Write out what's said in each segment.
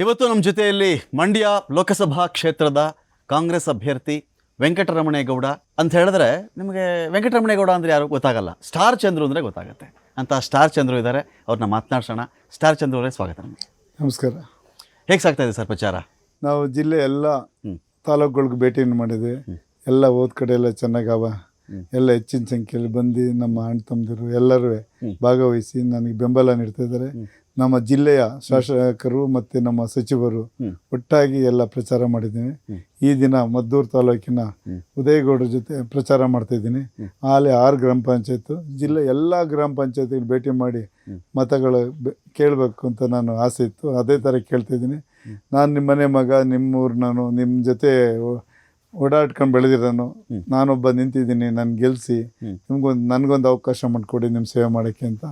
ಇವತ್ತು ನಮ್ಮ ಜೊತೆಯಲ್ಲಿ ಮಂಡ್ಯ ಲೋಕಸಭಾ ಕ್ಷೇತ್ರದ ಕಾಂಗ್ರೆಸ್ ಅಭ್ಯರ್ಥಿ ವೆಂಕಟರಮಣೇಗೌಡ ಅಂತ ಹೇಳಿದ್ರೆ ನಿಮಗೆ ವೆಂಕಟರಮಣೇಗೌಡ ಅಂದರೆ ಯಾರು ಗೊತ್ತಾಗಲ್ಲ. ಸ್ಟಾರ್ ಚಂದ್ರು ಅಂದರೆ ಗೊತ್ತಾಗುತ್ತೆ. ಅಂತ ಸ್ಟಾರ್ ಚಂದ್ರು ಇದ್ದಾರೆ ಅವ್ರನ್ನ ಮಾತನಾಡ್ಸೋಣ. ಸ್ಟಾರ್ ಚಂದ್ರು ಅವರೇ ಸ್ವಾಗತ ನಿಮಗೆ. ನಮಸ್ಕಾರ. ಹೇಗೆ ಸಾಗ್ತಾ ಇದೆ ಸರ್ ಪ್ರಚಾರ? ನಾವು ಜಿಲ್ಲೆ ಎಲ್ಲ. ತಾಲೂಕುಗಳಿಗೆ ಭೇಟಿಯನ್ನು ಮಾಡಿದೆ ಎಲ್ಲ ಓದ್ ಕಡೆ ಎಲ್ಲ ಚೆನ್ನಾಗವ. ಎಲ್ಲ ಹೆಚ್ಚಿನ ಸಂಖ್ಯೆಯಲ್ಲಿ ಬಂದು ನಮ್ಮ ಅಣ್ಣ ತಮ್ಮದಿರು ಎಲ್ಲರೂ ಭಾಗವಹಿಸಿ ನನಗೆ ಬೆಂಬಲ ನೀಡ್ತಾ ಇದ್ದಾರೆ ನಮ್ಮ ಜಿಲ್ಲೆಯ ಶಾಸಕರು ಮತ್ತು ನಮ್ಮ ಸಚಿವರು. ಒಟ್ಟಾಗಿ ಎಲ್ಲ ಪ್ರಚಾರ ಮಾಡಿದ್ದೀನಿ. ಈ ದಿನ ಮದ್ದೂರು ತಾಲೂಕಿನ ಉದಯಗೌಡರ ಜೊತೆ ಪ್ರಚಾರ ಮಾಡ್ತಾ ಇದ್ದೀನಿ. ಅಲ್ಲಿ ಆರು ಗ್ರಾಮ ಪಂಚಾಯತ್ ಜಿಲ್ಲೆ ಎಲ್ಲ ಗ್ರಾಮ ಪಂಚಾಯತಿಗೆ ಭೇಟಿ ಮಾಡಿ ಮತಗಳು ಬೆ- ಕೇಳಬೇಕು ಅಂತ ನಾನು ಆಸೆ ಇತ್ತು. ಅದೇ ಥರ ಕೇಳ್ತಾ ಇದ್ದೀನಿ. ನಾನು ನಿಮ್ಮ ಮನೆ ಮಗ ನಿಮ್ಮೂರು ನಾನು ನಿಮ್ಮ ಜೊತೆ ಓಡಾಡ್ಕೊಂಡು ಬೆಳೆದಿರೋನು ನಾನೊಬ್ಬ ನಿಂತಿದ್ದೀನಿ ನಾನು ಗೆಲ್ಲಿಸಿ ನಿಮ್ಗೊಂದು ನನಗೊಂದು ಅವಕಾಶ ಮಾಡಿಕೊಡಿ ನಿಮ್ಮ ಸೇವೆ ಮಾಡೋಕ್ಕೆ ಅಂತ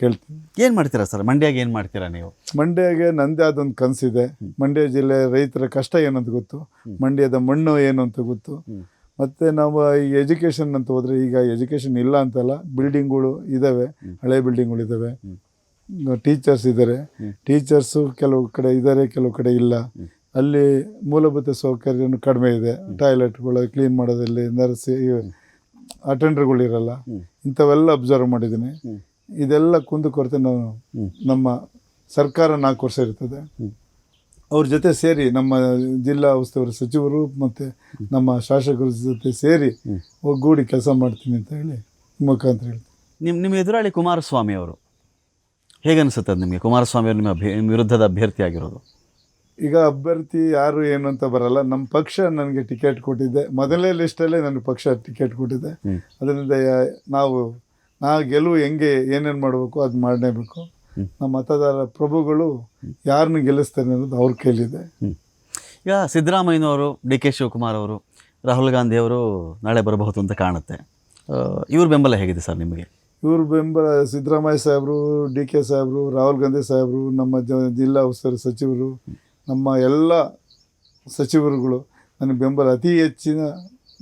ಕೇಳ್ತೀನಿ. ಏನು ಮಾಡ್ತೀರಾ ಸರ್? ಮಂಡ್ಯಾಗೆ ಏನು ಮಾಡ್ತೀರಾ ನೀವು? ಮಂಡ್ಯಗೆ ನಂದೇ ಆದೊಂದು ಕನಸಿದೆ. ಮಂಡ್ಯ ಜಿಲ್ಲೆ ರೈತರ ಕಷ್ಟ ಏನು ಅಂತ ಗೊತ್ತು. ಮಂಡ್ಯದ ಮಣ್ಣು ಏನು ಅಂತ ಗೊತ್ತು. ಮತ್ತು ನಾವು ಈ ಎಜುಕೇಷನ್ ಅಂತ ಹೋದರೆ ಈಗ ಎಜುಕೇಷನ್ ಇಲ್ಲ ಅಂತಲ್ಲ ಬಿಲ್ಡಿಂಗ್ಗಳು ಇದ್ದಾವೆ ಹಳೆ ಬಿಲ್ಡಿಂಗ್ಗಳು ಇದ್ದಾವೆ ಟೀಚರ್ಸ್ ಇದ್ದಾರೆ ಟೀಚರ್ಸು ಕೆಲವು ಕಡೆ ಇದ್ದಾರೆ ಕೆಲವು ಕಡೆ ಇಲ್ಲ. ಅಲ್ಲಿ ಮೂಲಭೂತ ಸೌಕರ್ಯನೂ ಕಡಿಮೆ ಇದೆ. ಟಾಯ್ಲೆಟ್ಗಳು ಕ್ಲೀನ್ ಮಾಡೋದಲ್ಲಿ ನರ್ಸಿ ಅಟೆಂಡರ್ಗಳು ಇರಲ್ಲ. ಇಂಥವೆಲ್ಲ ಅಬ್ಸರ್ವ್ ಮಾಡಿದ್ದೀನಿ. ಇದೆಲ್ಲ ಕುಂದುಕೊರತೆ ನಾವು ನಮ್ಮ ಸರ್ಕಾರ ನಾಲ್ಕು ವರ್ಷ ಇರ್ತದೆ. ಅವ್ರ ಜೊತೆ ಸೇರಿ ನಮ್ಮ ಜಿಲ್ಲಾ ಉಸ್ತುವಾರಿ ಸಚಿವರು ಮತ್ತು ನಮ್ಮ ಶಾಸಕರ ಜೊತೆ ಸೇರಿ ಒಗ್ಗೂಡಿ ಕೆಲಸ ಮಾಡ್ತೀನಿ ಅಂತ ಹೇಳಿ ಮುಖಾಂತರ ಹೇಳಿ ನಿಮ್ಮ ನಿಮ್ಮ ಎದುರಾಳಿ ಕುಮಾರಸ್ವಾಮಿ ಅವರು ಹೇಗೆ ಅನಿಸುತ್ತೆ ಅದು ನಿಮಗೆ? ಕುಮಾರಸ್ವಾಮಿ ಅವರು ನಿಮ್ಮ ಅಭ್ಯ ನಿಮ್ಮ ವಿರುದ್ಧದ ಅಭ್ಯರ್ಥಿ ಆಗಿರೋದು ಈಗ ಅಭ್ಯರ್ಥಿ ಯಾರು ಏನು ಅಂತ ಬರಲ್ಲ. ನಮ್ಮ ಪಕ್ಷ ನನಗೆ ಟಿಕೆಟ್ ಕೊಟ್ಟಿದ್ದೆ ಮೊದಲನೇ ಲಿಸ್ಟಲ್ಲೇ ನನಗೆ ಪಕ್ಷ ಟಿಕೆಟ್ ಕೊಟ್ಟಿದೆ. ಅದರಿಂದ ನಾವು ನಾ ಗೆಲುವು ಹೆಂಗೆ ಏನೇನು ಮಾಡಬೇಕು ಅದು ಮಾಡಲೇಬೇಕು. ನಮ್ಮ ಮತದಾರ ಪ್ರಭುಗಳು ಯಾರನ್ನು ಗೆಲ್ಲಿಸ್ತಾರೆ ಅನ್ನೋದು ಅವ್ರ ಕೈಲಿದೆ. ಈಗ ಸಿದ್ದರಾಮಯ್ಯನವರು ಡಿ ಕೆ ಶಿವಕುಮಾರ್ ಅವರು ರಾಹುಲ್ ಗಾಂಧಿ ಅವರು ನಾಳೆ ಬರಬಹುದು ಅಂತ ಕಾಣುತ್ತೆ. ಇವ್ರ ಬೆಂಬಲ ಹೇಗಿದೆ ಸರ್ ನಿಮಗೆ? ಇವ್ರ ಬೆಂಬಲ ಸಿದ್ದರಾಮಯ್ಯ ಸಾಹೇಬರು ಡಿ ಕೆ ಸಾಹೇಬರು ರಾಹುಲ್ ಗಾಂಧಿ ಸಾಹೇಬರು ನಮ್ಮ ಜ ಜಿಲ್ಲಾ ಉಸ್ತುವಾರಿ ಸಚಿವರು ನಮ್ಮ ಎಲ್ಲ ಸಚಿವರುಗಳು ನನಗೆ ಬೆಂಬಲ ಅತಿ ಹೆಚ್ಚಿನ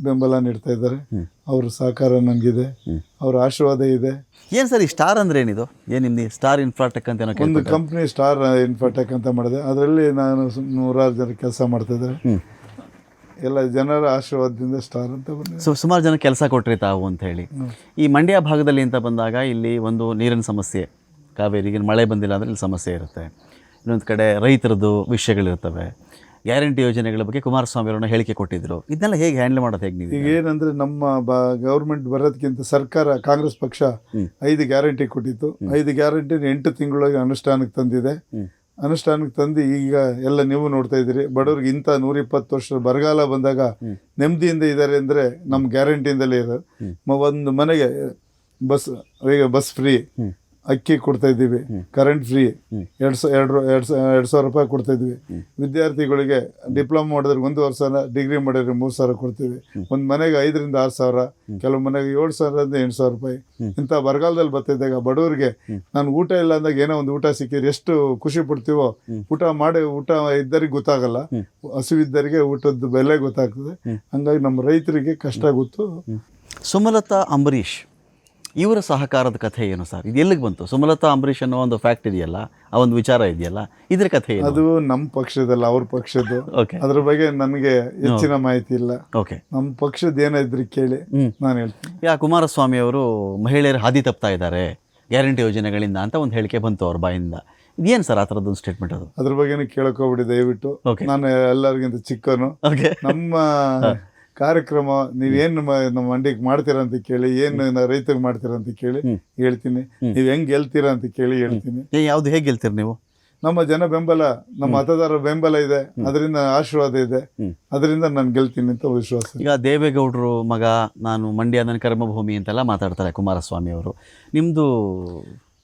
ಬೆಂಬಲ ನೀಡ್ತಾ ಇದ್ದಾರೆ. ಅವ್ರ ಸಹಕಾರ ನನಗಿದೆ ಅವ್ರ ಆಶೀರ್ವಾದ ಇದೆ. ಏನು ಸರ್ ಈ ಸ್ಟಾರ್ ಅಂದ್ರೆ ಏನಿದು? ಏನು ನಿಮ್ದು ಸ್ಟಾರ್ ಇನ್ಫ್ರಾಟೆಕ್ ಅಂತ ಏನೋ ಒಂದು. ಕಂಪ್ನಿ ಸ್ಟಾರ್ ಇನ್ಫ್ರಾಟೆಕ್ ಅಂತ ಮಾಡಿದೆ. ಅದರಲ್ಲಿ ನಾನು ನೂರಾರು ಜನ ಕೆಲಸ ಮಾಡ್ತಾಯಿದ್ದಾರೆ. ಎಲ್ಲ ಜನರ ಆಶೀರ್ವಾದದಿಂದ ಸ್ಟಾರ್ ಅಂತ ಸೊ ಸುಮಾರು ಜನ ಕೆಲಸ ಕೊಟ್ಟರೆ ತಾವು ಅಂತ ಹೇಳಿ. ಈ ಮಂಡ್ಯ ಭಾಗದಲ್ಲಿ ಅಂತ ಬಂದಾಗ ಇಲ್ಲಿ ಒಂದು ನೀರಿನ ಸಮಸ್ಯೆ ಕಾವೇರಿಗೆ ಮಳೆ ಬಂದಿಲ್ಲ ಅಂದರೆ ಇಲ್ಲಿ ಸಮಸ್ಯೆ ಇರುತ್ತೆ. ಇನ್ನೊಂದು ಕಡೆ ರೈತರದ್ದು ವಿಷಯಗಳಿರ್ತವೆ. ಗ್ಯಾರಂಟಿ ಯೋಜನೆಗಳ ಬಗ್ಗೆ ಕುಮಾರಸ್ವಾಮಿ ಅವರನ್ನು ಹೇಳಿಕೆ ಕೊಟ್ಟಿದ್ದರು ಇದನ್ನೆಲ್ಲ ಹೇಗೆ ಹ್ಯಾಂಡಲ್ ಮಾಡೋದು ಹೇಗೆ ನೀವು ಈಗ ಏನಂದ್ರೆ ನಮ್ಮ ಬ ಗೌರ್ಮೆಂಟ್ ಬರೋದಕ್ಕಿಂತ ಸರ್ಕಾರ ಕಾಂಗ್ರೆಸ್ ಪಕ್ಷ ಐದು ಗ್ಯಾರಂಟಿ ಕೊಟ್ಟಿತ್ತು. ಐದು ಗ್ಯಾರಂಟಿ ಎಂಟು ತಿಂಗಳೊಳಗೆ ಅನುಷ್ಠಾನಕ್ಕೆ ತಂದಿದೆ. ಅನುಷ್ಠಾನಕ್ಕೆ ತಂದು ಈಗ ಎಲ್ಲ ನೀವು ನೋಡ್ತಾ ಇದ್ದೀರಿ. ಬಡವ್ರಿಗೆ ಇಂಥ ನೂರ ಇಪ್ಪತ್ತು ವರ್ಷ ಬರಗಾಲ ಬಂದಾಗ ನೆಮ್ಮದಿಯಿಂದ ಇದ್ದಾರೆ ಅಂದರೆ ನಮ್ಮ ಗ್ಯಾರಂಟಿಯಿಂದಲೇ ಇರೋದು. ಒಂದು ಮನೆಗೆ ಬಸ್ ಈಗ ಬಸ್ ಫ್ರೀ. ಅಕ್ಕಿ ಕೊಡ್ತಾ ಇದ್ದೀವಿ ಕರೆಂಟ್ ಫ್ರೀ ಎರಡು ಸಾವಿರ ಎರಡು ಎರಡು ಎರಡು ಸಾವಿರ ರೂಪಾಯಿ ಕೊಡ್ತಾ ಇದ್ವಿ ವಿದ್ಯಾರ್ಥಿಗಳಿಗೆ ಡಿಪ್ಲೊಮಾ ಮಾಡಿದ್ರೆ ಒಂದು ವರ್ಷ ಡಿಗ್ರಿ ಮಾಡಿದ್ರೆ ಮೂರು ಸಾವಿರ ಕೊಡ್ತೀವಿ. ಒಂದು ಮನೆಗೆ ಐದರಿಂದ ಆರು ಸಾವಿರ ಕೆಲವು ಮನೆಗೆ ಏಳು ಸಾವಿರದಿಂದ ಎಂಟು ಸಾವಿರ ರೂಪಾಯಿ. ಇಂಥ ಬರಗಾಲದಲ್ಲಿ ಬರ್ತಿದ್ದಾಗ ಬಡವರಿಗೆ ನಾನು ಊಟ ಇಲ್ಲ ಅಂದಾಗ ಏನೋ ಒಂದು ಊಟ ಸಿಕ್ಕಿದ್ರೆ ಎಷ್ಟು ಖುಷಿ ಪಡ್ತೀವೋ ಊಟ ಮಾಡಿ ಊಟ ಇದ್ದರಿಗೆ ಗೊತ್ತಾಗಲ್ಲ. ಹಸುವಿದ್ದರಿಗೆ ಊಟದ ಬೆಲೆ ಗೊತ್ತಾಗ್ತದೆ. ಹಂಗಾಗಿ ನಮ್ಮ ರೈತರಿಗೆ ಕಷ್ಟ ಗೊತ್ತು. ಸುಮಲತಾ ಅಂಬರೀಷ್ ಇವರ ಸಹಕಾರದ ಕಥೆ ಏನು ಸರ್? ಇದು ಎಲ್ಲಿಗೆ ಬಂತು? ಸುಮಲತಾ ಅಂಬರೀಷ್ ಅನ್ನೋ ಒಂದು ಫ್ಯಾಕ್ಟ್ ಇದೆಯಲ್ಲ ಆ ಒಂದು ವಿಚಾರ ಇದೆಯಲ್ಲ ಇದ್ರ ಕಥೆ ಏನು? ಅದು ನಮ್ಮ ಪಕ್ಷದಲ್ಲ ಅವ್ರ ಪಕ್ಷದ್ದು. ಅದ್ರ ಬಗ್ಗೆ ನನಗೆ ಹೆಚ್ಚಿನ ಮಾಹಿತಿ ಇಲ್ಲ. ಓಕೆ ನಮ್ಮ ಪಕ್ಷದ ಏನಾದ್ರು ಕೇಳಿ. ನಾನು ಹೇಳ್ತೀನಿ. ಯಾ ಕುಮಾರಸ್ವಾಮಿ ಅವರು ಮಹಿಳೆಯರು ಹಾದಿ ತಪ್ತಾ ಇದ್ದಾರೆ ಗ್ಯಾರಂಟಿ ಯೋಜನೆಗಳಿಂದ ಅಂತ ಒಂದು ಹೇಳಿಕೆ ಬಂತು ಅವ್ರ ಬಾಯಿಂದ. ಇದೇನು ಸರ್ ಆ ಥರದ್ದೊಂದು ಸ್ಟೇಟ್ಮೆಂಟ್ ಅದು? ಅದ್ರ ಬಗ್ಗೆನೂ ಕೇಳಕೋಬಿಡಿ ದಯವಿಟ್ಟು. ನಾನು ಎಲ್ಲರಿಗಿಂತ ಚಿಕ್ಕನು ನಮ್ಮ ಕಾರ್ಯಕ್ರಮ ನೀವೇನು ನಮ್ಮ ಮಂಡಿಗೆ ಮಾಡ್ತೀರಾ ಅಂತ ಕೇಳಿ ಏನು ರೈತರಿಗೆ ಮಾಡ್ತೀರಾ ಅಂತ ಕೇಳಿ ಹೇಳ್ತೀನಿ. ನೀವು ಹೆಂಗ್ ಗೆಲ್ತೀರಾ ಅಂತ ಕೇಳಿ ಹೇಳ್ತೀನಿ. ಯಾವ್ದು ಹೇಗೆ ಗೆಲ್ತೀರಿ ನೀವು? ನಮ್ಮ ಜನ ಬೆಂಬಲ ನಮ್ಮ ಮತದಾರರ ಬೆಂಬಲ ಇದೆ ಅದರಿಂದ ಆಶೀರ್ವಾದ ಇದೆ. ಅದರಿಂದ ನಾನು ಗೆಲ್ತೀನಿ ಅಂತ ವಿಶ್ವಾಸ. ಈಗ ದೇವೇಗೌಡರು ಮಗ ನಾನು ಮಂಡ್ಯ ನನ್ನ ಕರ್ಮಭೂಮಿ ಅಂತೆಲ್ಲ ಮಾತಾಡ್ತಾರೆ ಕುಮಾರಸ್ವಾಮಿ ಅವರು. ನಿಮ್ಮದು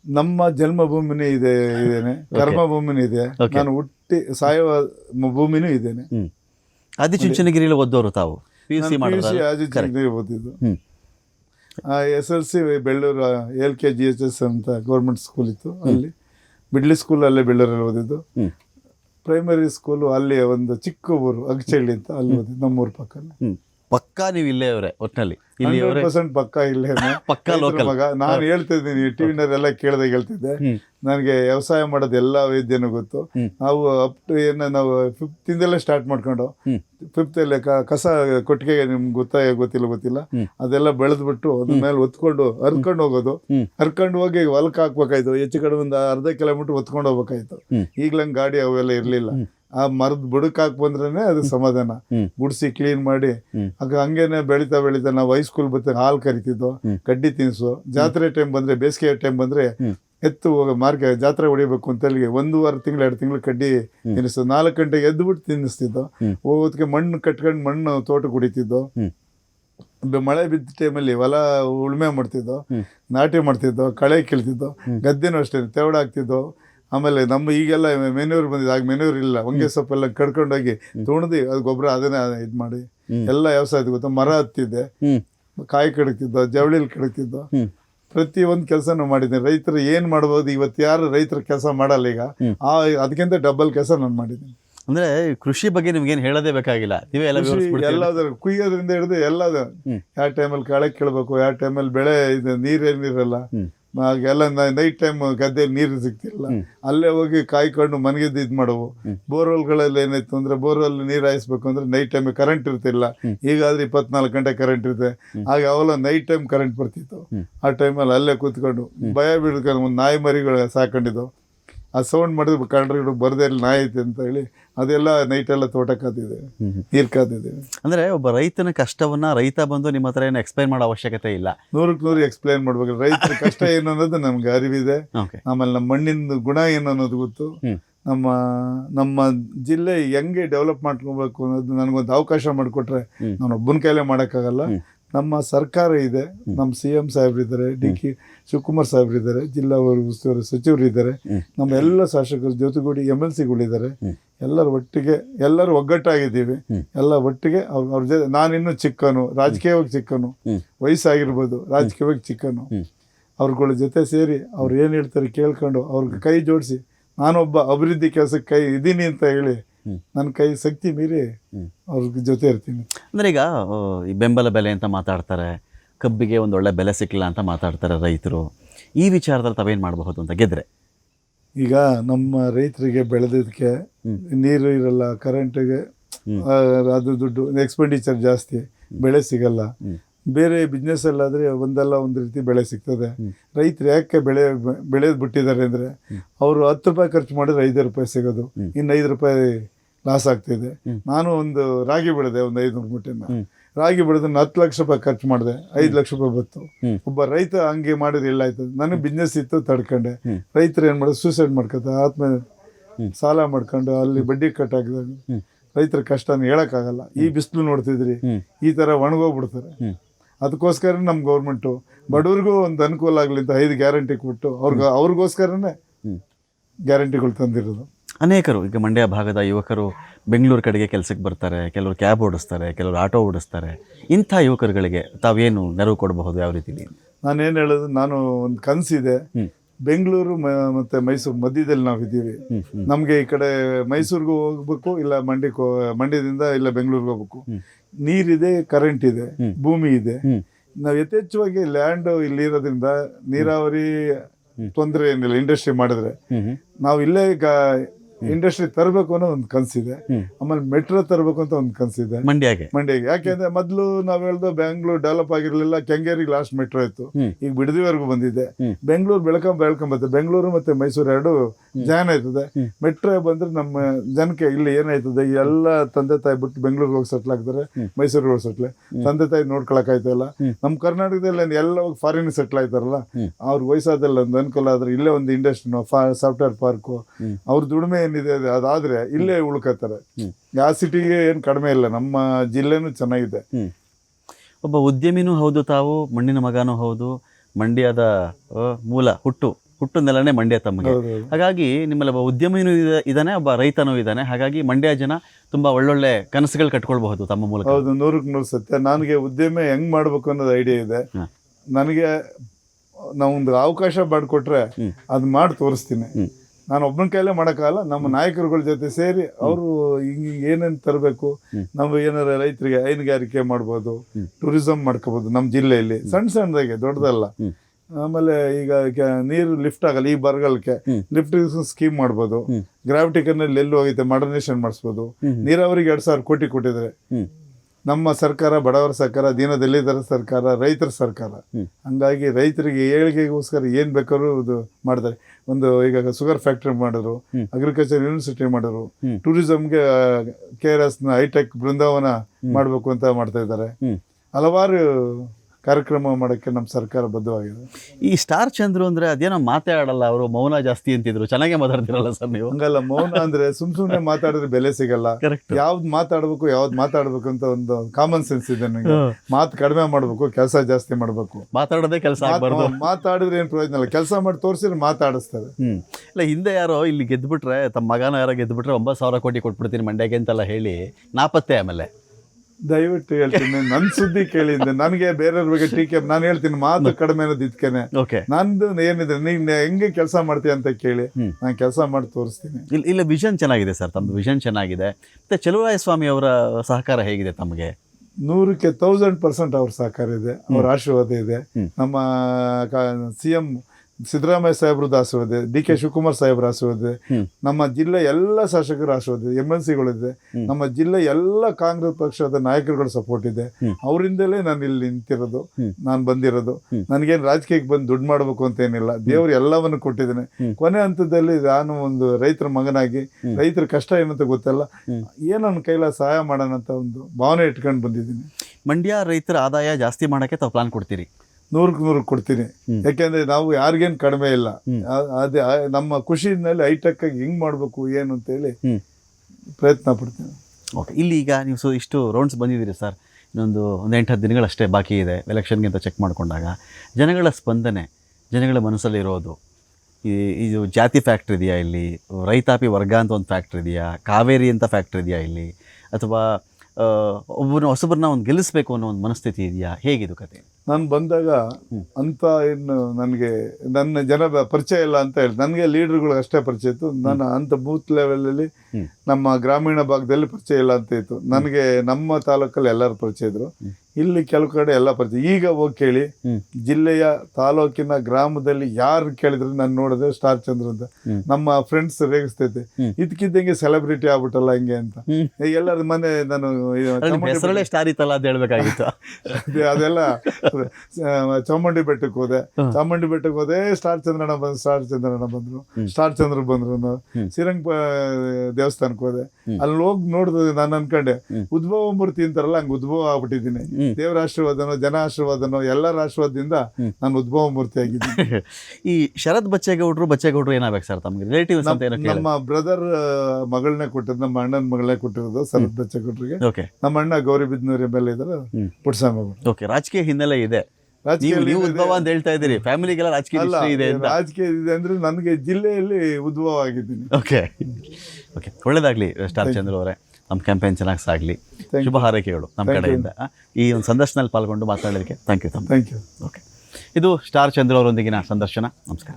ನಮ್ಮ ಜನ್ಮಭೂಮಿನೇ ಇದೆ ಇದೇನೆ. ಕರ್ಮಭೂಮಿನೂ ಇದೆ. ನಾನು ಹುಟ್ಟಿ ಸಾಯುವ ಭೂಮಿನೂ ಇದ್ದೇನೆ ಅದೇ ಆದಿಚುಂಚನಗಿರಿಯಲ್ಲಿ ಓದೋರು ತಾವು. ಪಿ ಯು ಸಿ ಓದಿದ್ದು S L C Bellur L K G H S ಅಂತ ಗೌರ್ಮೆಂಟ್ ಸ್ಕೂಲ್ ಇತ್ತು. ಅಲ್ಲಿ ಮಿಡ್ಲಿ ಸ್ಕೂಲ್ ಅಲ್ಲೇ ಬೆಳ್ಳೂರಲ್ಲಿ ಓದಿದ್ದು. ಪ್ರೈಮರಿ ಸ್ಕೂಲು ಅಲ್ಲಿ ಒಂದು ಚಿಕ್ಕ ಊರು ಅಗಚಳ್ಳಿ ಅಂತ ಅಲ್ಲಿ ಓದಿದ್ದು ನಮ್ಮೂರ ಹ್ಞೂ ಪಕ್ಕಾ ನೀವು ಇಲ್ಲೇ ಅವರೇ ಒಟ್ಟಿನಲ್ಲಿ ಇಲ್ಲಿ ಪರ್ಸೆಂಟ್ ಪಕ್ಕಾ ಇಲ್ಲೇ ಪಕ್ಕಾ ಲೋಕಲ್ ಮಗ ನಾನು ಹೇಳ್ತಿದ್ದೀನಿ ಟಿವಿನವರೆಲ್ಲ ಕೇಳ್ದಾಗ ಹೇಳ್ತಿದ್ದೆ. ನನಗೆ ವ್ಯವಸಾಯ ಮಾಡೋದು ಎಲ್ಲ ವೈದ್ಯನೂ ಗೊತ್ತು. ನಾವು ಅಪ್ ಟು ಏನು ನಾವು ಫಿಫ್ತಿಂದಲೇ ಸ್ಟಾರ್ಟ್ ಮಾಡ್ಕೊಂಡು ಫಿಫ್ತಲ್ಲಿ ಕಸ ಕೊಟ್ಟಿಗೆ ನಿಮ್ಗೆ ಗೊತ್ತಾ ಗೊತ್ತಿಲ್ಲ ಗೊತ್ತಿಲ್ಲ. ಅದೆಲ್ಲ ಬೆಳೆದ್ಬಿಟ್ಟು ಅದ್ರ ಮೇಲೆ ಒತ್ಕೊಂಡು ಹರ್ಕೊಂಡು ಹೋಗೋದು. ಹರ್ಕೊಂಡು ಹೋಗಿ ಹೊಲಕ್ಕೆ ಹಾಕ್ಬೇಕಾಯ್ತು. ಹೆಚ್ಚು ಕಡೆ ಒಂದು ಅರ್ಧ ಕಿಲೋಮೀಟರ್ ಒತ್ಕೊಂಡು ಹೋಗ್ಬೇಕಾಯ್ತು. ಈಗಲಂಗೆ ಗಾಡಿ ಅವೆಲ್ಲ ಇರ್ಲಿಲ್ಲ. ಆ ಮರದ ಬುಡಕ್ ಹಾಕ್ ಬಂದ್ರೇನೆ ಅದು ಸಮಾಧಾನ ಗುಡಿಸಿ ಕ್ಲೀನ್ ಮಾಡಿ. ಆಗ ಹಂಗೇನೆ ಬೆಳಿತಾ ಬೆಳಿತಾ ನಾವು ಹೈಸ್ಕೂಲ್ ಬತ್ತ ಹಾಲು ಕರಿತಿದ್ದು ಹ್ಮ್. ಕಡ್ಡಿ ತಿನ್ಸು ಜಾತ್ರೆ ಟೈಮ್ ಬಂದ್ರೆ ಬೇಸಿಗೆ ಟೈಮ್ ಬಂದ್ರೆ. ಎತ್ತು ಹೋಗ ಮಾರ್ಕೆ ಜಾತ್ರೆ ಹೊಡಿಬೇಕು ಅಂತ ಹೇಳಿ ಒಂದೂವರೆ ತಿಂಗಳು ಎರಡು ತಿಂಗಳು ಕಡ್ಡಿ ತಿನ್ನಿಸ್ತು ನಾಲ್ಕು ಗಂಟೆಗೆ ಎದ್ದು ಬಿಟ್ಟು ತಿನ್ನಿಸ್ತಿದ್ದು. ಹೋಗೋದಕ್ಕೆ ಮಣ್ಣು ಕಟ್ಕೊಂಡು ಮಣ್ಣು ತೋಟ ಹೊಡಿತಿದ್ದು ಮಳೆ ಬಿದ್ದ ಟೈಮಲ್ಲಿ ಹೊಲ ಉಳುಮೆ ಮಾಡ್ತಿದ್ದೋ. ನಾಟಿ ಮಾಡ್ತಿದ್ದೋ ಕಳೆ ಕೀಳ್ತಿದ್ದೋ ಗದ್ದೆನೂ ಅಷ್ಟೇ ತೆವಡ ಹಾಕ್ತಿದ್ದೋ ಆಮೇಲೆ ನಮ್ಮ ಈಗೆಲ್ಲ ಮೆನೂರ್ ಬಂದಿದೆ ಆಗ ಮೆನೂರ್ ಇಲ್ಲ. ಹೊಂಗೆ ಸೊಪ್ಪೆಲ್ಲ ಕಡ್ಕೊಂಡೋಗಿ ತುಣದಿ ಅದು ಗೊಬ್ಬರ ಅದನ್ನೇ ಇದು ಮಾಡಿ. ಎಲ್ಲ ವ್ಯವಸಾಯ ಗೊತ್ತಾ? ಮರ ಹತ್ತಿದ್ದೆ. ಕಾಯಿ ಕಡಕ್ತಿದ್ದೋ ಜವಳಿಲಿ ಕಡಕ್ತಿದ್ದೋ ಪ್ರತಿ ಒಂದು ಕೆಲಸನೂ ಮಾಡಿದ್ದೀನಿ ರೈತರು ಏನು ಮಾಡ್ಬೋದು? ಇವತ್ತು ಯಾರು ರೈತರ ಕೆಲಸ ಮಾಡಲ್ಲ ಈಗ. ಆ ಅದಕ್ಕಿಂತ ಡಬಲ್ ಕೆಲಸ ನಾನು ಮಾಡಿದ್ದೀನಿ. ಅಂದ್ರೆ ಕೃಷಿ ಬಗ್ಗೆ ನಿಮ್ಗೇನು ಹೇಳೋದೇ ಬೇಕಾಗಿಲ್ಲ. ನೀವೇ ಎಲ್ಲ ಎಲ್ಲದರ ಕುಯ್ಯೋದ್ರಿಂದ ಹಿಡಿದು ಎಲ್ಲದ. ಯಾವ ಟೈಮಲ್ಲಿ ಕಳೆ ಕೀಳ್ಬೇಕು ಯಾವ ಟೈಮಲ್ಲಿ ಬೆಳೆ ಇದು ನೀರೇನಿರಲ್ಲ. ಎಲ್ಲ ನೈಟ್ ಟೈಮ್ ಗದ್ದೆಯಲ್ಲಿ ನೀರು ಸಿಗ್ತಿಲ್ಲ ಅಲ್ಲೇ ಹೋಗಿ ಕಾಯ್ಕೊಂಡು ಮನೆಗೆದ್ದು ಇದು ಮಾಡವು. ಬೋರ್ವೆಲ್ಗಳಲ್ಲಿ ಏನಾಯ್ತು ಅಂದರೆ ಬೋರ್ವೆಲ್ ನೀರು ಹಾಯಿಸ್ಬೇಕು ಅಂದ್ರೆ ನೈಟ್ ಟೈಮ್ ಕರೆಂಟ್ ಇರ್ತಿಲ್ಲ ಈಗಾದರೆ ಇಪ್ಪತ್ನಾಲ್ಕು ಗಂಟೆ ಕರೆಂಟ್ ಇರುತ್ತೆ. ಆಗ ಅವೆಲ್ಲ ನೈಟ್ ಟೈಮ್ ಕರೆಂಟ್ ಬರ್ತಿತ್ತು. ಆ ಟೈಮಲ್ಲಿ ಅಲ್ಲೇ ಕೂತ್ಕೊಂಡು ಭಯ ಬೀಳ್ಕೊಂಡು ಒಂದು ನಾಯಿ ಮರಿಗಳು ಸಾಕೊಂಡಿದ್ದು ಆ ಸೌಂಡ್ ಮಾಡಿದ್ರೆ ಕಂಡ್ರೆ ಬರದೇ ಇಲ್ಲಿ ಇಲ್ಲ ನಾಯಿ ಐತೆ ಅಂತ ಹೇಳಿ ಅದೆಲ್ಲ ನೈಟ್ ಎಲ್ಲ ತೋಟ ಕಾದಿದೆ. ನೀರು ಕಾದಿದೆ. ಅಂದ್ರೆ ಒಬ್ಬ ರೈತನ ಕಷ್ಟವನ್ನ ರೈತ ಬಂದು ನಿಮ್ಮ ಹತ್ರ ಏನು ಎಕ್ಸ್ಪ್ಲೈನ್ ಮಾಡೋ ಅವಶ್ಯಕತೆ ಇಲ್ಲ. ನೂರಕ್ಕೆ ನೂರು ಎಕ್ಸ್ಪ್ಲೈನ್ ಮಾಡ್ಬೇಕು. ರೈತರ ಕಷ್ಟ ಏನು ಅನ್ನೋದು ನಮ್ಗೆ ಅರಿವಿದೆ. ಆಮೇಲೆ ನಮ್ಮ ಮಣ್ಣಿನ ಗುಣ ಏನು ಅನ್ನೋದು ಗೊತ್ತು ನಮ್ಮ ನಮ್ಮ ಜಿಲ್ಲೆ ಹೆಂಗೆ ಡೆವಲಪ್ ಮಾಡ್ಕೊಬೇಕು ಅನ್ನೋದು ನನಗೊಂದು ಅವಕಾಶ ಮಾಡಿಕೊಟ್ರೆ. ನಾನು ಒಬ್ಬನ ಕೈಲೇ ಮಾಡೋಕ್ಕಾಗಲ್ಲ. ನಮ್ಮ ಸರ್ಕಾರ ಇದೆ ನಮ್ಮ ಸಿ ಎಂ ಸಾಹೇಬ್ರಿದ್ದಾರೆ ಡಿ ಕೆ ಶಿವಕುಮಾರ್ ಸಾಹೇಬ್ರಿದ್ದಾರೆ ಜಿಲ್ಲಾ ಉಸ್ತುವಾರಿ ಸಚಿವರು ಇದ್ದಾರೆ ನಮ್ಮ ಎಲ್ಲ ಶಾಸಕರು ಜೊತೆಗೂಡಿ ಎಂ ಎಲ್ ಸಿಗಳಿದ್ದಾರೆ. ಎಲ್ಲರೂ ಒಟ್ಟಿಗೆ ಎಲ್ಲರೂ ಒಗ್ಗಟ್ಟಾಗಿದ್ದೀವಿ. ಎಲ್ಲ ಒಟ್ಟಿಗೆ ಅವ್ರ ಅವ್ರ ಜೊತೆ ನಾನಿನ್ನೂ ಚಿಕ್ಕನು ರಾಜಕೀಯವಾಗಿ ಚಿಕ್ಕನು. ವಯಸ್ಸಾಗಿರ್ಬೋದು ರಾಜಕೀಯವಾಗಿ ಚಿಕ್ಕನು. ಅವ್ರಗಳ ಜೊತೆ ಸೇರಿ ಅವ್ರು ಏನು ಹೇಳ್ತಾರೆ ಕೇಳ್ಕೊಂಡು ಅವ್ರಿಗೆ ಕೈ ಜೋಡಿಸಿ ನಾನೊಬ್ಬ ಅಭಿವೃದ್ಧಿ ಕೆಲಸಕ್ಕೆ ಕೈ ಇದ್ದೀನಿ ಅಂತ ಹೇಳಿ. ನನ್ನ ಕೈ ಶಕ್ತಿ ಮೀರಿ. ಅವ್ರ ಜೊತೆ ಇರ್ತೀನಿ ಅಂದ್ರೆ ಈಗ ಈ ಬೆಂಬಲ ಬೆಲೆ ಅಂತ ಮಾತಾಡ್ತಾರೆ ಕಬ್ಬಿಗೆ ಒಂದು ಒಳ್ಳೆ ಬೆಲೆ ಸಿಕ್ಕಿಲ್ಲ ಅಂತ ಮಾತಾಡ್ತಾರೆ ರೈತರು ಈ ವಿಚಾರದಲ್ಲಿ ತಾವೇನು ಮಾಡಬಹುದು ಅಂತ ಗೆದ್ರೆ ಈಗ ನಮ್ಮ ರೈತರಿಗೆ ಬೆಳೆದಿದ್ದಕ್ಕೆ ಹ್ಮ್. ನೀರು ಇರಲ್ಲ ಕರೆಂಟಿಗೆ. ಅದು ದುಡ್ಡು ಎಕ್ಸ್ಪೆಂಡಿಚರ್ ಜಾಸ್ತಿ ಬೆಳೆ ಸಿಗಲ್ಲ. ಬೇರೆ ಬಿಸ್ನೆಸ್ ಅಲ್ಲಾದ್ರೆ ಒಂದಲ್ಲ ಒಂದು ರೀತಿ ಬೆಳೆ ಸಿಗ್ತದೆ. ರೈತರು ಯಾಕೆ ಬೆಳೆ ಬೆಳೆದು ಬಿಟ್ಟಿದ್ದಾರೆ ಅಂದರೆ ಅವರು ಹತ್ತು ರೂಪಾಯಿ ಖರ್ಚು ಮಾಡಿದ್ರೆ ಐದು ರೂಪಾಯಿ ಸಿಗೋದು. ಇನ್ನು ಐದು ರೂಪಾಯಿ ಲಾಸ್ ಆಗ್ತಿದೆ. ನಾನು ಒಂದು ರಾಗಿ ಬೆಳೆದೆ ಒಂದು ಐದುನೂರು ಮೂಟೆನ. ರಾಗಿ ಬೆಳೆದು ಹತ್ತು ಲಕ್ಷ ರೂಪಾಯಿ ಖರ್ಚು ಮಾಡಿದೆ ಐದು ಲಕ್ಷ ರೂಪಾಯಿ ಬತ್ತು ಒಬ್ಬ ರೈತ ಹಂಗೆ ಮಾಡಿದ್ರೆ ಇಲ್ಲ ಆಯ್ತದೆ. ನನಗೆ ಬಿಸ್ನೆಸ್ ಇತ್ತು ತಡ್ಕೊಂಡೆ. ರೈತರು ಏನು ಮಾಡೋದು ಸೂಸೈಡ್ ಮಾಡ್ಕೊತ ಆತ್ಮ ಸಾಲ ಮಾಡ್ಕೊಂಡು ಅಲ್ಲಿ ಬಡ್ಡಿ ಹ್ಮ್. ರೈತರ ಕಷ್ಟನ ಹೇಳೋಕ್ಕಾಗಲ್ಲ. ಈ ಬಿಸಿಲು ನೋಡ್ತಿದ್ರಿ ಈ ಥರ ಒಣಗೋಗ್ಬಿಡ್ತಾರೆ. ಅದಕ್ಕೋಸ್ಕರ ನಮ್ಮ ಗೌರ್ಮೆಂಟು ಬಡವ್ರಿಗೂ ಒಂದು ಅನುಕೂಲ ಆಗಲಿ ಅಂತ ಐದು ಗ್ಯಾರಂಟಿ ಕೊಟ್ಟು ಅವ್ರಿಗೆ ಅವ್ರಿಗೋಸ್ಕರನೇ ಗ್ಯಾರಂಟಿಗಳು ತಂದಿರೋದು. ಅನೇಕರು ಈಗ ಮಂಡ್ಯ ಭಾಗದ ಯುವಕರು ಬೆಂಗಳೂರು ಕಡೆಗೆ ಕೆಲಸಕ್ಕೆ ಬರ್ತಾರೆ ಕೆಲವರು ಕ್ಯಾಬ್ ಓಡಿಸ್ತಾರೆ ಕೆಲವರು ಆಟೋ ಓಡಿಸ್ತಾರೆ. ಇಂಥ ಯುವಕರುಗಳಿಗೆ ತಾವೇನು ನೆರವು ಕೊಡಬಹುದು? ಯಾವ ರೀತಿಲಿ ನಾನೇನು ಹೇಳೋದು ನಾನು ಒಂದು ಕನಸಿದೆ. ಬೆಂಗಳೂರು ಮತ್ತೆ ಮೈಸೂರು ಮಧ್ಯದಲ್ಲಿ ನಾವು ಇದ್ದೀವಿ. ನಮಗೆ ಈ ಕಡೆ ಮೈಸೂರಿಗೂ ಹೋಗ್ಬೇಕು ಇಲ್ಲ ಮಂಡ್ಯಕ್ಕೆ ಮಂಡ್ಯದಿಂದ ಇಲ್ಲ ಬೆಂಗಳೂರಿಗೆ ಹೋಗ್ಬೇಕು. ನೀರಿದೆ ಕರೆಂಟ್ ಇದೆ ಭೂಮಿ ಇದೆ. ನಾವು ಯಥೇಚ್ಛವಾಗಿ ಲ್ಯಾಂಡ್ ಇಲ್ಲಿ ಇರೋದ್ರಿಂದ ನೀರಾವರಿ ತೊಂದರೆ ಏನಿಲ್ಲ ಇಂಡಸ್ಟ್ರಿ ಮಾಡಿದ್ರೆ. ನಾವು ಇಲ್ಲೇ ಈಗ ಇಂಡಸ್ಟ್ರಿ ತರಬೇಕು ಅನ್ನೋ ಒಂದು ಕನಸಿದೆ. ಆಮೇಲೆ ಮೆಟ್ರೋ ತರಬೇಕು ಅಂತ ಒಂದು ಕನಸಿದೆ. ಮಂಡ್ಯಗೆ. ಮಂಡ್ಯಗೆ. ಯಾಕೆಂದ್ರೆ ಮೊದಲು ನಾವು ಹೇಳ್ದು ಬೆಂಗಳೂರು ಡೆವಲಪ್ ಆಗಿರಲಿಲ್ಲ ಕೆಂಗೇರಿಗೆ ಲಾಸ್ಟ್ ಮೆಟ್ರೋ ಇತ್ತು. ಈಗ ಬಿಡದಿವರೆಗೂ ಬಂದಿದೆ. ಬೆಂಗಳೂರು ಬೆಳ್ಕೊಂಡ್ ಬೆಳ್ಕೊಂಬತ್ತೆ. ಬೆಂಗಳೂರು ಮತ್ತೆ ಮೈಸೂರು ಎರಡು ಜಾನ್ ಆಯ್ತದೆ ಮೆಟ್ರೋ ಬಂದ್ರೆ ನಮ್ಮ ಜನಕ್ಕೆ ಇಲ್ಲಿ ಏನಾಯ್ತದೆ? ಎಲ್ಲ ತಂದೆ ತಾಯಿ ಬಿಟ್ಟು ಬೆಂಗಳೂರಿಗೆ ಹೋಗಿ ಸೆಟ್ಲ್ ಆಗ್ತಾರೆ. ಮೈಸೂರಿಗೆ ಹೋಗಿ ಸೆಟ್ಲ್ ತಂದೆ ತಾಯಿ ನೋಡ್ಕೊಳಕ್ ಆಯ್ತಲ್ಲ. ನಮ್ಮ ಕರ್ನಾಟಕದಲ್ಲಿ ಎಲ್ಲ ಹೋಗಿ ಫಾರಿನ್ ಸೆಟ್ಲ್ ಆಯ್ತಾರಲ್ಲ ಅವ್ರ ವಯಸ್ಸಾದಲ್ಲ ಒಂದು ಅನುಕೂಲ ಆದ್ರೆ ಇಲ್ಲೇ ಒಂದು ಇಂಡಸ್ಟ್ರಿ ಸಾಫ್ಟ್ವೇರ್ ಪಾರ್ಕು. ಅವ್ರ ದುಡಿಮೆ ಏನಿದೆ ಅದು- ಅದಾದ್ರೆ ಇಲ್ಲೇ ಉಳ್ಕೋತಾರೆ. ಯಾವ ಸಿಟಿಗೆ ಏನು ಕಡಿಮೆ ಇಲ್ಲ ನಮ್ಮ ಜಿಲ್ಲೆನೂ ಚೆನ್ನಾಗಿದೆ. ಒಬ್ಬ ಉದ್ಯಮಿನೂ ಹೌದು ತಾವು ಮಣ್ಣಿನ ಮಗನೂ ಹೌದು ಮಂಡ್ಯದ ಮೂಲ ಹುಟ್ಟು ಹುಟ್ಟು ನೆಲನೇ ಮಂಡ್ಯ ತಮಗೆ. ಹಾಗಾಗಿ ನಿಮ್ಮಲ್ಲಿ ಒಬ್ಬ ಉದ್ಯಮಿನೂ ಇದೆ- ಇದ್ದಾನೆ ಒಬ್ಬ ರೈತನೂ ಇದ್ದಾನೆ ಹಾಗಾಗಿ ಮಂಡ್ಯ ಜನ ತುಂಬಾ ಒಳ್ಳೊಳ್ಳೆ ಕನಸುಗಳು ಕಟ್ಕೊಳ್ಬಹುದು ತಮ್ಮ ಮೂಲಕ. ಹೌದು ನೂರಕ್ಕೆ ನೂರು ಸತ್ಯ. ನನಗೆ ಉದ್ಯಮ ಹೆಂಗ್ ಮಾಡ್ಬೇಕು ಅನ್ನೋದು ಐಡಿಯಾ ಇದೆ. ನನಗೆ ನಾವೊಂದು ಅವಕಾಶ ಮಾಡಿಕೊಟ್ರೆ. ಅದು ಮಾಡಿ ತೋರಿಸ್ತೀನಿ. ನಾನು ಒಬ್ಬನ ಕೈಲೇ ಮಾಡೋಕ್ಕಾಗಲ್ಲ ನಮ್ಮ ನಾಯಕರುಗಳ ಜೊತೆ ಸೇರಿ ಅವರು ಹಿಂಗೆ ಏನೇನು ತರಬೇಕು ನಮ್ಮ ಏನಾರ ರೈತರಿಗೆ ಹೈನುಗಾರಿಕೆ ಮಾಡ್ಬೋದು ಟೂರಿಸಂ ಮಾಡ್ಕೋಬೋದು ನಮ್ಮ ಜಿಲ್ಲೆಯಲ್ಲಿ. ಸಣ್ಣ ಸಣ್ಣದಾಗೆ ದೊಡ್ಡದಲ್ಲ. ಆಮೇಲೆ ಈಗ ನೀರು ಲಿಫ್ಟ್ ಆಗಲ್ಲ ಈ ಬರಗಾಲಕ್ಕೆ ಲಿಫ್ಟ್ ಸ್ಕೀಮ್ ಮಾಡ್ಬೋದು. ಗ್ರಾವಿಟಿ ಕನ್ನಲ್ಲಿ ಎಲ್ಲಿ ಹೋಗೈತೆ ಮಾಡರ್ನೇಷನ್ ಮಾಡಿಸ್ಬೋದು. ನೀರಾವರಿಗೆ ಎರಡು ಸಾವಿರ ಕೋಟಿ ಕೊಟ್ಟಿದ್ದಾರೆ ನಮ್ಮ ಸರ್ಕಾರ ಬಡವರ ಸರ್ಕಾರ ದೀನ ದಲಿತರ ಸರ್ಕಾರ ರೈತರ ಸರ್ಕಾರ. ಹಂಗಾಗಿ ರೈತರಿಗೆ ಏಳಿಗೆಗೋಸ್ಕರ ಏನು ಬೇಕಾದ್ರೂ ಇದು ಮಾಡ್ತಾರೆ. ಒಂದು ಈಗ ಶುಗರ್ ಫ್ಯಾಕ್ಟ್ರಿ ಮಾಡಿದ್ರು ಅಗ್ರಿಕಲ್ಚರ್ ಯೂನಿವರ್ಸಿಟಿ ಮಾಡಿದ್ರು ಟೂರಿಸಮ್ಗೆ ಟೂರಿಸಂಗೆ ಕೆ ಆರ್ ಎಸ್ನ ಹೈಟೆಕ್ ಬೃಂದಾವನ ಮಾಡಬೇಕು ಅಂತ ಮಾಡ್ತಾ ಇದ್ದಾರೆ. ಹಲವಾರು ಕಾರ್ಯಕ್ರಮ ಮಾಡೋಕ್ಕೆ ನಮ್ಮ ಸರ್ಕಾರ ಬದ್ಧವಾಗಿದೆ. ಈ ಸ್ಟಾರ್ ಚಂದ್ರು ಅಂದ್ರೆ ಅದೇನೋ ಮಾತಾಡಲ್ಲ ಅವರು ಮೌನ ಜಾಸ್ತಿ ಅಂತಿದ್ರು. ಚೆನ್ನಾಗೇ ಮಾತಾಡ್ತಿರಲ್ಲ ಸರ್ ನೀವು? ಹಂಗಲ್ಲ ಮೌನ ಅಂದ್ರೆ ಸುಮ್ ಸುಮ್ಮನೆ ಮಾತಾಡಿದ್ರೆ ಬೆಲೆ ಸಿಗಲ್ಲ. ಯಾವ್ದು ಮಾತಾಡಬೇಕು ಯಾವ್ದು ಮಾತಾಡಬೇಕು ಅಂತ ಒಂದು ಕಾಮನ್ ಸೆನ್ಸ್ ಇದೆ ನನಗೆ. ಮಾತು ಕಡಿಮೆ ಮಾಡಬೇಕು ಕೆಲಸ ಜಾಸ್ತಿ ಮಾಡಬೇಕು. ಮಾತಾಡೋದೇ ಕೆಲಸ ಮಾತಾಡಿದ್ರೆ ಏನು ಪ್ರಯೋಜನ ಇಲ್ಲ. ಕೆಲಸ ಮಾಡಿ ತೋರಿಸಿದ್ರೆ ಮಾತಾಡಿಸ್ತಾರೆ. ಇಲ್ಲ ಹಿಂದೆ ಯಾರೋ ಇಲ್ಲಿ ಗೆದ್ದುಬಿಟ್ರೆ ತಮ್ಮ ಮಗನ ಯಾರೋ ಗೆದ್ದುಬಿಟ್ರೆ ಒಂಬತ್ತು ಸಾವಿರ ಕೋಟಿ ಕೊಟ್ಬಿಡ್ತೀನಿ ಮಂಡ್ಯಕ್ಕೆ ಅಂತೆಲ್ಲ ಹೇಳಿ ನಾಪತ್ತೆ ಆಮೇಲೆ. ದಯವಿಟ್ಟು ಹೇಳ್ತೀನಿ ನನ್ನ ಸುದ್ದಿ ಕೇಳಿದ್ದೆ ನನಗೆ ಬೇರೆಯವ್ರ ಬಗ್ಗೆ ಟೀಕೆ ನಾನು ಹೇಳ್ತೀನಿ ಮಾತು ಕಡಿಮೆ ಅನ್ನೋದು ಇದಕ್ಕೇನೆ ಓಕೆ. ನಂದು ಏನಿದೆ ನೀನ್ ಹೆಂಗೆ ಕೆಲಸ ಮಾಡ್ತೀಯ ಅಂತ ಕೇಳಿ. ನಾನು ಕೆಲಸ ಮಾಡಿ ತೋರಿಸ್ತೀನಿ. ಇಲ್ಲಿ ಇಲ್ಲ ವಿಷನ್ ಚೆನ್ನಾಗಿದೆ ಸರ್ ತಮ್ಮದು ವಿಷನ್ ಚೆನ್ನಾಗಿದೆ. ಮತ್ತೆ ಚಲುವರಾಯ ಸ್ವಾಮಿ ಅವರ ಸಹಕಾರ ಹೇಗಿದೆ ತಮಗೆ? ನೂರಕ್ಕೆ ತೌಸಂಡ್ ಪರ್ಸೆಂಟ್ ಅವ್ರ ಸಹಕಾರ ಇದೆ ಅವ್ರ ಆಶೀರ್ವಾದ ಇದೆ. ನಮ್ಮ ಸಿ ಎಂ ಸಿದ್ದರಾಮಯ್ಯ ಸಾಹೇಬ್ರದ್ದು ಆಶೀರ್ವಾದ ಡಿ ಕೆ ಶಿವಕುಮಾರ್ ಸಾಹೇಬ್ರ ಆಶೀರ್ವಾದ ನಮ್ಮ ಜಿಲ್ಲೆ ಎಲ್ಲ ಶಾಸಕರ ಆಶೀರ್ವಾದ ಎಂ ಎಲ್ ಸಿಗಳಿದೆ ನಮ್ಮ ಜಿಲ್ಲೆ ಎಲ್ಲ ಕಾಂಗ್ರೆಸ್ ಪಕ್ಷದ ನಾಯಕರುಗಳ ಸಪೋರ್ಟ್ ಇದೆ. ಅವರಿಂದಲೇ ನಾನು ಇಲ್ಲಿ ನಿಂತಿರೋದು. ನಾನು ಬಂದಿರೋದು. ನನಗೇನು ರಾಜಕೀಯಕ್ಕೆ ಬಂದು ದುಡ್ಡು ಮಾಡಬೇಕು ಅಂತ ಏನಿಲ್ಲ. ದೇವರು ಎಲ್ಲವನ್ನು ಕೊಟ್ಟಿದ್ದೇನೆ. ಕೊನೆ ಹಂತದಲ್ಲಿ ನಾನು ಒಂದು ರೈತರ ಮಗನಾಗಿ ರೈತರ ಕಷ್ಟ ಏನಂತ ಗೊತ್ತಲ್ಲ ಏನು ನನ್ನ ಕೈಲ ಸಹಾಯ ಮಾಡೋಣ ಅಂತ ಒಂದು ಭಾವನೆ ಇಟ್ಕೊಂಡು ಬಂದಿದ್ದೀನಿ. ಮಂಡ್ಯ ರೈತರ ಆದಾಯ ಜಾಸ್ತಿ ಮಾಡೋಕ್ಕೆ ತಾವು ಪ್ಲಾನ್ ಕೊಡ್ತೀರಿ? ನೂರಕ್ಕೆ ನೂರಕ್ಕೆ ಕೊಡ್ತೀನಿ. ಯಾಕೆಂದರೆ ನಾವು ಯಾರಿಗೇನು ಕಡಿಮೆ ಇಲ್ಲ. ಅದೇ ನಮ್ಮ ಖುಷಿನಲ್ಲಿ ಹೈಟೆಕ್ ಆಗಿ ಹೆಂಗೆ ಮಾಡಬೇಕು ಏನು ಅಂತೇಳಿ. ಪ್ರಯತ್ನ ಪಡ್ತೀನಿ. ಓಕೆ ಇಲ್ಲಿ ಈಗ ನೀವು ಸೊ ಇಷ್ಟು ರೌಂಡ್ಸ್ ಬಂದಿದ್ದೀರಿ ಸರ್. ಇನ್ನೊಂದು ಒಂದು ಎಂಟು ಹತ್ತು ದಿನಗಳಷ್ಟೇ ಬಾಕಿ ಇದೆ ಎಲೆಕ್ಷನ್ಗೆ ಅಂತ ಚೆಕ್ ಮಾಡಿಕೊಂಡಾಗ. ಜನಗಳ ಸ್ಪಂದನೆ ಜನಗಳ ಮನಸ್ಸಲ್ಲಿರೋದು ಈ ಇದು ಜಾತಿ ಫ್ಯಾಕ್ಟ್ರಿ ಇದೆಯಾ ಇಲ್ಲಿ? ರೈತಾಪಿ ವರ್ಗ ಅಂತ ಒಂದು ಫ್ಯಾಕ್ಟ್ರಿ ಇದೆಯಾ? ಕಾವೇರಿ ಅಂತ ಫ್ಯಾಕ್ಟ್ರಿ ಇದೆಯಾ ಇಲ್ಲಿ? ಅಥವಾ ಒಬ್ಬರು ಒಬ್ಬನ ಹೊಸಬರನ್ನ ಒಂದು ಗೆಲ್ಲಿಸ್ಬೇಕು ಅನ್ನೋ ಒಂದು ಮನಸ್ಥಿತಿ ಇದೆಯಾ? ಹೇಗಿದು ಕತೆ? ನಾನು ಬಂದಾಗ ಅಂತ ಏನು ನನಗೆ ನನ್ನ ಜನ ಪರಿಚಯ ಇಲ್ಲ ಅಂತ ಹೇಳಿ ನನಗೆ ಲೀಡರ್ಗಳು ಅಷ್ಟೇ ಪರಿಚಯ ಇತ್ತು. ನಾನು ಅಂತ ಬೂತ್ ಲೆವೆಲಲ್ಲಿ ನಮ್ಮ ಗ್ರಾಮೀಣ ಭಾಗದಲ್ಲಿ ಪರಿಚಯ ಇಲ್ಲ ಅಂತ ಇತ್ತು. ನನಗೆ ನಮ್ಮ ತಾಲೂಕಲ್ಲಿ ಎಲ್ಲರೂ ಪರಿಚಯ ಇದ್ರು. ಇಲ್ಲಿ ಕೆಲವು ಕಡೆ ಎಲ್ಲ ಪರಿಚಯ ಈಗ ಹೋಗಿ ಕೇಳಿ ಜಿಲ್ಲೆಯ ತಾಲೂಕಿನ ಗ್ರಾಮದಲ್ಲಿ ಯಾರು ಕೇಳಿದ್ರು ನಾನು ನೋಡಿದ್ರೆ ಸ್ಟಾರ್ ಚಂದ್ರ ಅಂತ. ನಮ್ಮ ಫ್ರೆಂಡ್ಸ್ ರೇಗಿಸ್ತೈತೆ. ಇದಕ್ಕಿದ್ದಂಗೆ ಸೆಲೆಬ್ರಿಟಿ ಆಗ್ಬಿಟ್ಟಲ್ಲ ಹಿಂಗೆ ಅಂತ. ಎಲ್ಲರ ಮನೆ ನಾನು ಸ್ಟಾರ್ ಇತ್ತಲ್ಲ ಅಂತ ಹೇಳ್ಬೇಕಾಗಿತ್ತು. ಅದೆಲ್ಲ ಚಾಮುಂಡಿ ಬೆಟ್ಟಕ್ಕೆ ಹೋದೆ. ಚಾಮುಂಡಿ ಬೆಟ್ಟಕ್ಕೆ ಹೋದೆ ಸ್ಟಾರ್ ಚಂದ್ರನ ಬಂದ್ ಸ್ಟಾರ್ ಚಂದ್ರಣ್ಣ ಬಂದ್ರು. ಸ್ಟಾರ್ ಚಂದ್ರ ಬಂದ್ರು. ಶ್ರೀರಂಗ ದೇವಸ್ಥಾನಕ್ಕೆ ಹೋದೆ. ಅಲ್ಲಿ ಹೋಗಿ ನೋಡಿದ್ರೆ ನಾನು ಅನ್ಕೊಂಡೆ ಉದ್ಭವ ಮೂರ್ತಿ ಅಂತಾರಲ್ಲ ಹಂಗೆ ಉದ್ಭವ ಆಗ್ಬಿಟ್ಟಿದ್ದೀನಿ. ದೇವರ ಆಶೀರ್ವಾದನೋ ಜನ ಆಶೀರ್ವಾದನೋ ಎಲ್ಲರ ಆಶೀರ್ವಾದದಿಂದ. ನಾನು ಉದ್ಭವ ಮೂರ್ತಿ ಆಗಿದ್ದೆ ಈ ಶರತ್ ಬಚ್ಚೇಗೌಡರು ಬಚ್ಚೇಗೌಡರು ಏನಾಗಬೇಕು ಸರ್ ತಮಗೆ? ರಿಲೇಟಿವ್ಸ್ ಅಂತ ನಮ್ಮ ಬ್ರದರ್ ಮಗಳನ್ನೇ ಕೊಟ್ಟಿದ್ದು ನಮ್ಮ ಅಣ್ಣನ ಮಗಳೇ ಕೊಟ್ಟಿರೋದು ಶರತ್ ಬಚ್ಚೇಗೌಡರಿಗೆ. ಓಕೆ. ನಮ್ಮ ಅಣ್ಣ ಗೌರಿಬಿದ್ನೂರು ಎಂ ಎಲ್ ಇದ್ದಾರೆ. ಓಕೆ ರಾಜಕೀಯ ಹಿನ್ನೆಲೆ ಇದೆ. ನೀವು ಉದ್ಭವ ಅಂತ ಹೇಳ್ತಾ ಇದ್ದೀರಿ. ಫ್ಯಾಮಿಲಿಗೆಲ್ಲ ರಾಜಕೀಯ ಇದೆ ರಾಜಕೀಯ ಇದೆ ಅಂದ್ರೆ ನನಗೆ ಜಿಲ್ಲೆಯಲ್ಲಿ ಉದ್ಭವ ಆಗಿದ್ದೀನಿ ಓಕೆ. ಓಕೆ ಒಳ್ಳೇದಾಗಲಿ ಸ್ಟಾರ್ ಚಂದ್ರ ಅವರೇ. ನಮ್ಮ ಕ್ಯಾಂಪೇನ್ ಚೆನ್ನಾಗಿ ಸಾಗಲಿ ಶುಭ ಹಾರೈಕೆಗಳು ನಮ್ಮ ಕಡೆಯಿಂದ. ಈ ಒಂದು ಸಂದರ್ಶನದಲ್ಲಿ ಪಾಲ್ಗೊಂಡು ಮಾತಾಡೋದಕ್ಕೆ ಥ್ಯಾಂಕ್ ಯು ತಮ್ಮ. ಥ್ಯಾಂಕ್ ಯು ಓಕೆ ಇದು ಸ್ಟಾರ್ ಚಂದ್ರ ಅವರೊಂದಿಗಿನ ಸಂದರ್ಶನ. ನಮಸ್ಕಾರ.